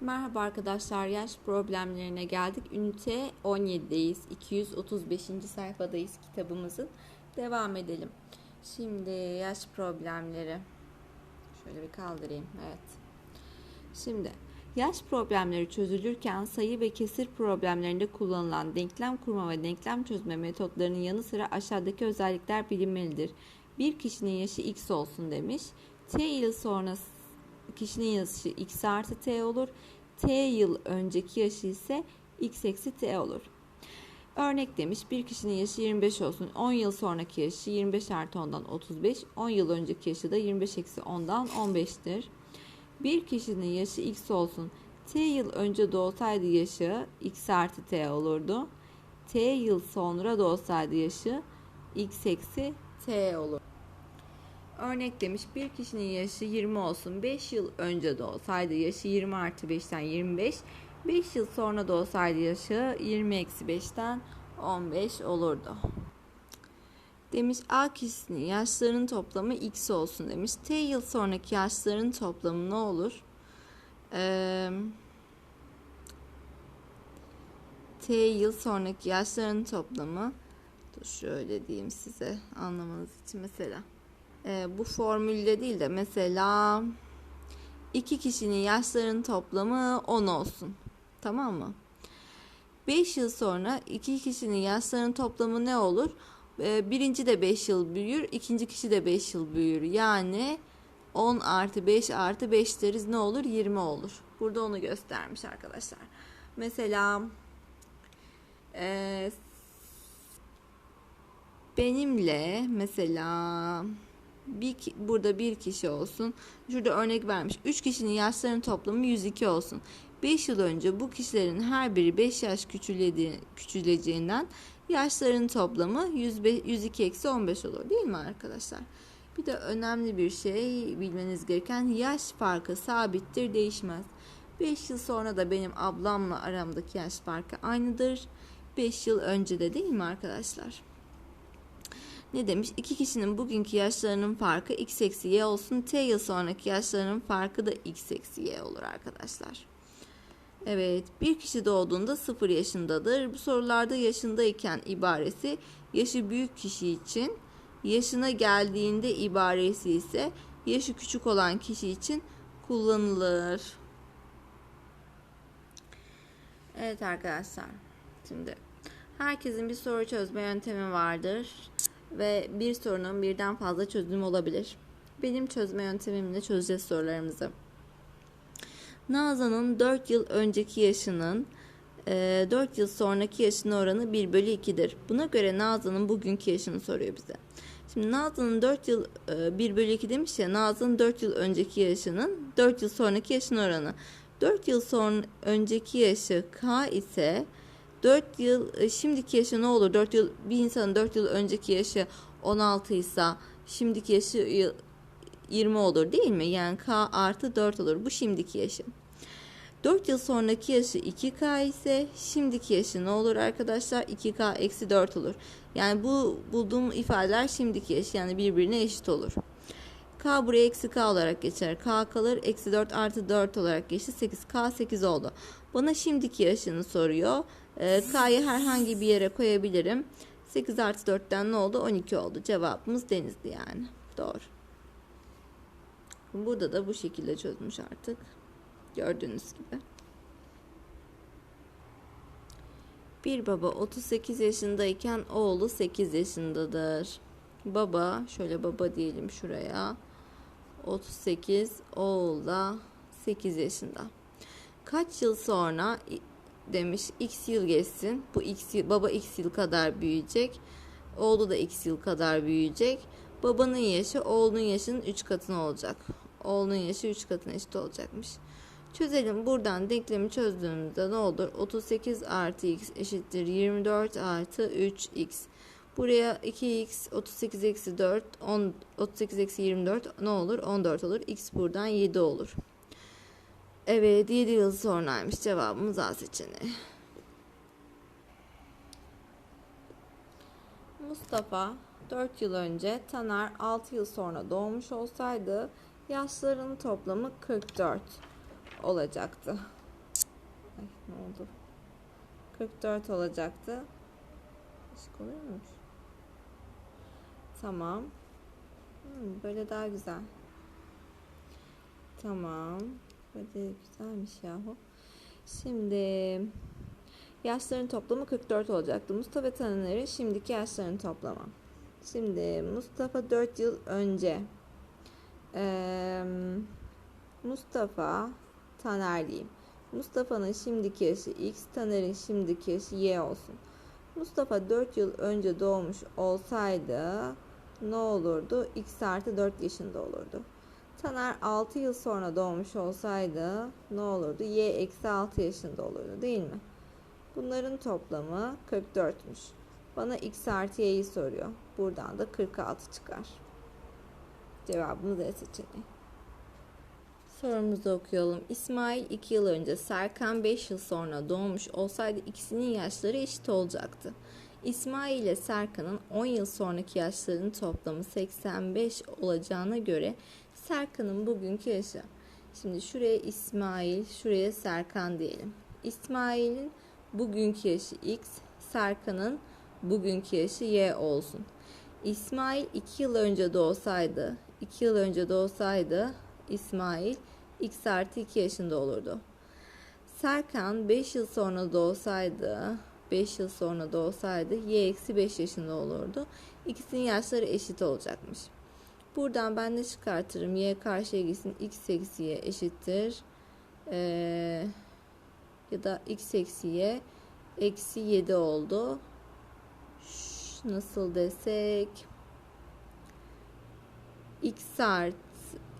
Merhaba arkadaşlar, yaş problemlerine geldik. Ünite 17'deyiz. 235. sayfadayız kitabımızın. Devam edelim. Şimdi yaş problemleri. Şöyle bir kaldırayım. Evet. Şimdi yaş problemleri çözülürken sayı ve kesir problemlerinde kullanılan denklem kurma ve denklem çözme metotlarının yanı sıra aşağıdaki özellikler bilinmelidir. Bir kişinin yaşı x olsun demiş. T yıl sonrası kişinin yaşı x artı t olur. T yıl önceki yaşı ise x eksi t olur. Örnek demiş bir kişinin yaşı 25 olsun. 10 yıl sonraki yaşı 25 artı 10'dan 35. 10 yıl önceki yaşı da 25 eksi 10'dan 15'tir. Bir kişinin yaşı x olsun. T yıl önce doğsaydı yaşı x artı t olurdu. T yıl sonra doğsaydı yaşı x eksi t olur. Örnek demiş bir kişinin yaşı 20 olsun 5 yıl önce de olsaydı yaşı 20 artı 5'ten 25 5 yıl sonra da olsaydı yaşı 20 eksi 5'ten 15 olurdu. Demiş A kişisinin yaşlarının toplamı x olsun demiş. T yıl sonraki yaşların toplamı ne olur? Ee, T yıl sonraki yaşların toplamı dur şöyle diyeyim size anlamanız için mesela e, bu formülde değil de mesela iki kişinin yaşlarının toplamı 10 olsun. Tamam mı? 5 yıl sonra iki kişinin yaşlarının toplamı ne olur? E, birinci de 5 yıl büyür, ikinci kişi de 5 yıl büyür. Yani 10 artı 5 artı 5 deriz ne olur? 20 olur. Burada onu göstermiş arkadaşlar. Mesela e, benimle mesela bir burada bir kişi olsun. Şurada örnek vermiş. 3 kişinin yaşlarının toplamı 102 olsun. 5 yıl önce bu kişilerin her biri 5 yaş küçüleceğinden yaşlarının toplamı 102 eksi 15 olur değil mi arkadaşlar? Bir de önemli bir şey bilmeniz gereken yaş farkı sabittir değişmez. 5 yıl sonra da benim ablamla aramdaki yaş farkı aynıdır. 5 yıl önce de değil mi arkadaşlar? Ne demiş? İki kişinin bugünkü yaşlarının farkı x eksi y olsun. T yıl sonraki yaşlarının farkı da x eksi y olur arkadaşlar. Evet bir kişi doğduğunda 0 yaşındadır. Bu sorularda yaşındayken ibaresi yaşı büyük kişi için yaşına geldiğinde ibaresi ise yaşı küçük olan kişi için kullanılır. Evet arkadaşlar. Şimdi herkesin bir soru çözme yöntemi vardır ve bir sorunun birden fazla çözümü olabilir. Benim çözme yöntemimle çözeceğiz sorularımızı. Nazan'ın 4 yıl önceki yaşının 4 e, yıl sonraki yaşının oranı 1 bölü 2'dir. Buna göre Nazan'ın bugünkü yaşını soruyor bize. Şimdi Nazan'ın 4 yıl 1 e, bölü 2 demiş ya Nazan'ın 4 yıl önceki yaşının 4 yıl sonraki yaşının oranı. 4 yıl son önceki yaşı K ise 4 yıl e, şimdiki yaşı ne olur? 4 yıl bir insanın 4 yıl önceki yaşı 16 ise şimdiki yaşı 20 olur değil mi? Yani K artı 4 olur. Bu şimdiki yaşı. 4 yıl sonraki yaşı 2K ise şimdiki yaşı ne olur arkadaşlar? 2K eksi 4 olur. Yani bu bulduğum ifadeler şimdiki yaş yani birbirine eşit olur. K buraya eksi K olarak geçer. K kalır. Eksi 4 artı 4 olarak geçti. 8K 8 oldu. Bana şimdiki yaşını soruyor. E, K'yı herhangi bir yere koyabilirim. 8 artı 4'ten ne oldu? 12 oldu. Cevabımız denizdi yani. Doğru. Burada da bu şekilde çözmüş artık. Gördüğünüz gibi. Bir baba 38 yaşındayken oğlu 8 yaşındadır. Baba, şöyle baba diyelim şuraya. 38, oğul da 8 yaşında. Kaç yıl sonra demiş x yıl geçsin. Bu x yıl, baba x yıl kadar büyüyecek. Oğlu da x yıl kadar büyüyecek. Babanın yaşı oğlunun yaşının 3 katına olacak. Oğlunun yaşı 3 katına eşit olacakmış. Çözelim. Buradan denklemi çözdüğümüzde ne olur? 38 artı x eşittir 24 artı 3x. Buraya 2x 38 eksi 4 10, 38 eksi 24 ne olur? 14 olur. x buradan 7 olur. Evet 7 yıl sonraymış cevabımız A seçeneği. Mustafa 4 yıl önce Taner 6 yıl sonra doğmuş olsaydı yaşlarının toplamı 44 olacaktı. Ay ne oldu? 44 olacaktı. Işık oluyor muymuş? Tamam. Hmm, böyle daha güzel. Tamam. Böyle güzelmiş yahu. Şimdi yaşların toplamı 44 olacaktı. Mustafa Tanrı'nın şimdiki yaşların toplamı. Şimdi Mustafa 4 yıl önce ee, Mustafa Taner diyeyim. Mustafa'nın şimdiki yaşı X, Taner'in şimdiki yaşı Y olsun. Mustafa 4 yıl önce doğmuş olsaydı ne olurdu? X artı 4 yaşında olurdu. Taner 6 yıl sonra doğmuş olsaydı ne olurdu? Y eksi 6 yaşında olurdu değil mi? Bunların toplamı 44'müş. Bana X artı Y'yi soruyor. Buradan da 46 çıkar. Cevabımız D seçeneği. Sorumuzu okuyalım. İsmail 2 yıl önce, Serkan 5 yıl sonra doğmuş olsaydı ikisinin yaşları eşit olacaktı. İsmail ile Serkan'ın 10 yıl sonraki yaşlarının toplamı 85 olacağına göre Serkan'ın bugünkü yaşı. Şimdi şuraya İsmail, şuraya Serkan diyelim. İsmail'in bugünkü yaşı X, Serkan'ın bugünkü yaşı Y olsun. İsmail 2 yıl önce doğsaydı, 2 yıl önce doğsaydı İsmail x artı 2 yaşında olurdu. Serkan 5 yıl sonra doğsaydı 5 yıl sonra doğsaydı y eksi 5 yaşında olurdu. İkisinin yaşları eşit olacakmış. Buradan ben ne çıkartırım? Y karşıya gitsin. X eksi y eşittir. Ee, ya da x eksi y eksi 7 oldu. Şş, nasıl desek? x artı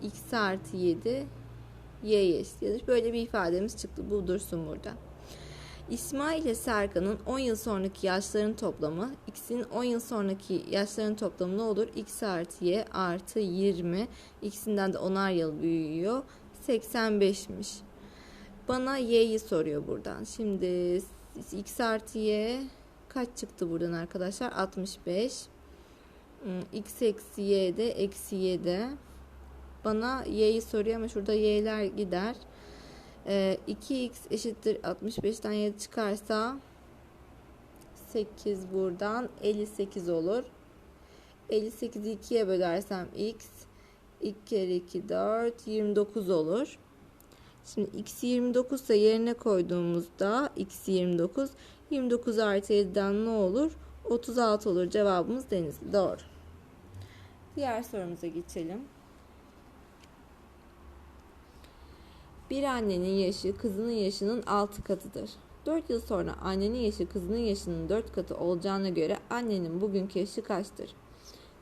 x artı 7 y'ye eşittir. Böyle bir ifademiz çıktı. Bu dursun burada. İsmail ile Serkan'ın 10 yıl sonraki yaşların toplamı, x'in 10 yıl sonraki yaşların toplamı ne olur? x artı y artı 20. x'inden de 10'ar yıl büyüyor. 85'miş. Bana y'yi soruyor buradan. Şimdi x artı y kaç çıktı buradan arkadaşlar? 65. x eksi y de eksi 7. Bana y'yi soruyor ama şurada y'ler gider. Ee, 2x eşittir 65'ten 7 çıkarsa 8 buradan 58 olur. 58'i 2'ye bölersem x 2 kere 2 4 29 olur. Şimdi x 29 ise yerine koyduğumuzda x 29 29 artı 7'den ne olur? 36 olur. Cevabımız Denizli. Doğru. Diğer sorumuza geçelim. Bir annenin yaşı kızının yaşının 6 katıdır. 4 yıl sonra annenin yaşı kızının yaşının 4 katı olacağına göre annenin bugünkü yaşı kaçtır?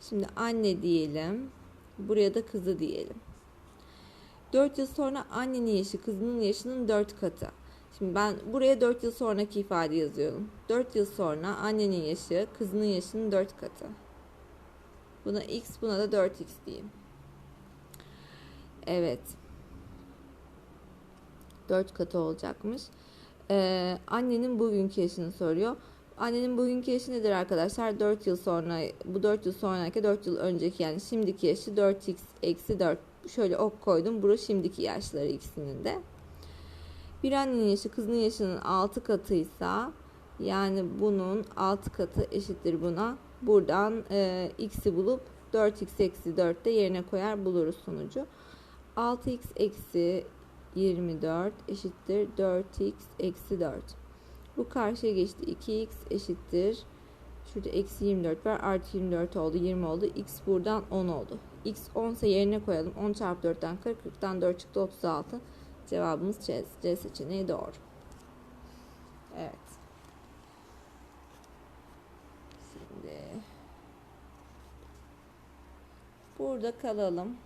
Şimdi anne diyelim. Buraya da kızı diyelim. 4 yıl sonra annenin yaşı kızının yaşının 4 katı. Şimdi ben buraya 4 yıl sonraki ifade yazıyorum. 4 yıl sonra annenin yaşı kızının yaşının 4 katı. Buna x buna da 4x diyeyim. Evet. 4 katı olacakmış. Ee, annenin bugünkü yaşını soruyor. Annenin bugünkü yaşı nedir arkadaşlar? 4 yıl sonra, bu 4 yıl sonraki 4 yıl önceki yani şimdiki yaşı 4x eksi 4. Şöyle ok koydum. Burası şimdiki yaşları ikisinin de. Bir annenin yaşı kızının yaşının 6 katıysa yani bunun 6 katı eşittir buna. Buradan e, x'i bulup 4x eksi 4 de yerine koyar buluruz sonucu. 6x eksi 24 eşittir 4x eksi 4. Bu karşıya geçti. 2x eşittir. Şurada eksi 24 var. Artı 24 oldu. 20 oldu. x buradan 10 oldu. x 10 ise yerine koyalım. 10 çarpı 4'ten 40. 40'tan 4 çıktı 36. Cevabımız C, C seçeneği doğru. Evet. Şimdi burada kalalım.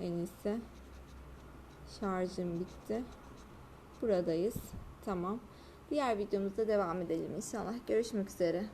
En iyisi. Şarjım bitti. Buradayız. Tamam. Diğer videomuzda devam edelim inşallah. Görüşmek üzere.